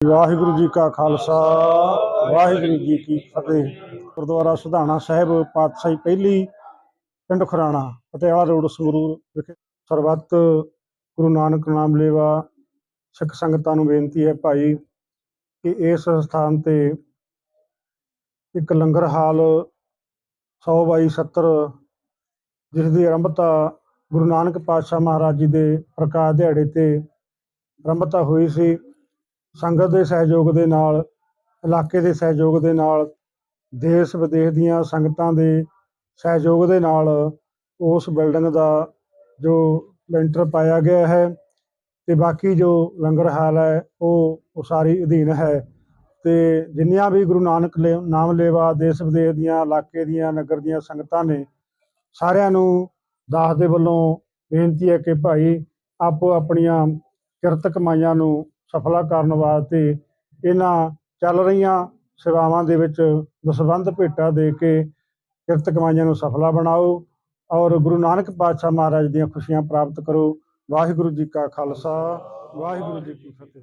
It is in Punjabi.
ਵਾਹਿਗੁਰੂ ਜੀ ਕਾ ਖਾਲਸਾ, ਵਾਹਿਗੁਰੂ ਜੀ ਕੀ ਫਤਿਹ। ਗੁਰਦੁਆਰਾ ਸੁਧਾਣਾ ਸਾਹਿਬ, ਪਾਤਸ਼ਾਹੀ ਪਹਿਲੀ ਪਿੰਡ ਖੁਰਾਣਾ, ਪਟਿਆਲਾ ਰੋਡ, ਸੰਗਰੂਰ ਵਿਖੇ ਸਰਬੱਤ ਗੁਰੂ ਨਾਨਕ ਨਾਮ ਲੇਵਾ। ਸਿੱਖ ਸੰਗਤਾਂ ਨੂੰ ਬੇਨਤੀ ਹੈ ਭਾਈ ਕਿ ਇਸ ਸਥਾਨ ਤੇ ਇੱਕ ਲੰਗਰ ਹਾਲ 100 ਬਾਈ 70 ਜਿਸ ਦੀ ਆਰੰਭਤਾ ਗੁਰੂ ਨਾਨਕ ਪਾਤਸ਼ਾਹ ਮਹਾਰਾਜ ਜੀ ਦੇ ਪ੍ਰਕਾਸ਼ ਦਿਹਾੜੇ ਤੇ ਆਰੰਭਤਾ ਹੋਈ ਸੀ। ਸੰਗਤ ਦੇ ਸਹਿਯੋਗ ਦੇ ਨਾਲ, ਇਲਾਕੇ ਦੇ ਸਹਿਯੋਗ ਦੇ ਨਾਲ, ਦੇਸ਼ ਵਿਦੇਸ਼ ਦੀਆਂ ਸੰਗਤਾਂ ਦੇ ਸਹਿਯੋਗ ਦੇ ਨਾਲ ਉਸ ਬਿਲਡਿੰਗ ਦਾ ਜੋ ਲੈਂਟਰ ਪਾਇਆ ਗਿਆ ਹੈ ਤੇ ਬਾਕੀ ਜੋ ਲੰਗਰ ਹਾਲ ਹੈ, ਉਹ ਉਸਾਰੀ ਅਧੀਨ ਹੈ। ਤੇ ਜਿੰਨੀਆਂ ਵੀ ਗੁਰੂ ਨਾਨਕ ਲੇ- ਨਾਮ ਲੇਵਾ ਦੇਸ਼ ਵਿਦੇਸ਼ ਦੀਆਂ, ਇਲਾਕੇ ਦੀਆਂ, ਨਗਰ ਦੀਆਂ ਸੰਗਤਾਂ ਨੇ, ਸਾਰਿਆਂ ਨੂੰ ਦਾਸ ਦੇ ਵੱਲੋਂ ਬੇਨਤੀ ਹੈ ਕਿ ਭਾਈ ਆਪੋ ਆਪਣੀਆਂ ਕਿਰਤ ਕਮਾਈਆਂ ਨੂੰ ਸਫਲਾ ਕਰਨ ਵਾਸਤੇ ਇਹਨਾਂ ਚੱਲ ਰਹੀਆਂ ਸੇਵਾਵਾਂ ਦੇ ਵਿੱਚ ਦਸਵੰਧ ਭੇਟਾ ਦੇ ਕੇ ਕਿਰਤ ਕਮਾਈਆਂ ਨੂੰ ਸਫਲਾ ਬਣਾਓ ਔਰ ਗੁਰੂ ਨਾਨਕ ਪਾਤਸ਼ਾਹ ਮਹਾਰਾਜ ਦੀਆਂ ਖੁਸ਼ੀਆਂ ਪ੍ਰਾਪਤ ਕਰੋ। ਵਾਹਿਗੁਰੂ ਜੀ ਕਾ ਖਾਲਸਾ, ਵਾਹਿਗੁਰੂ ਜੀ ਕੀ ਫਤਿਹ।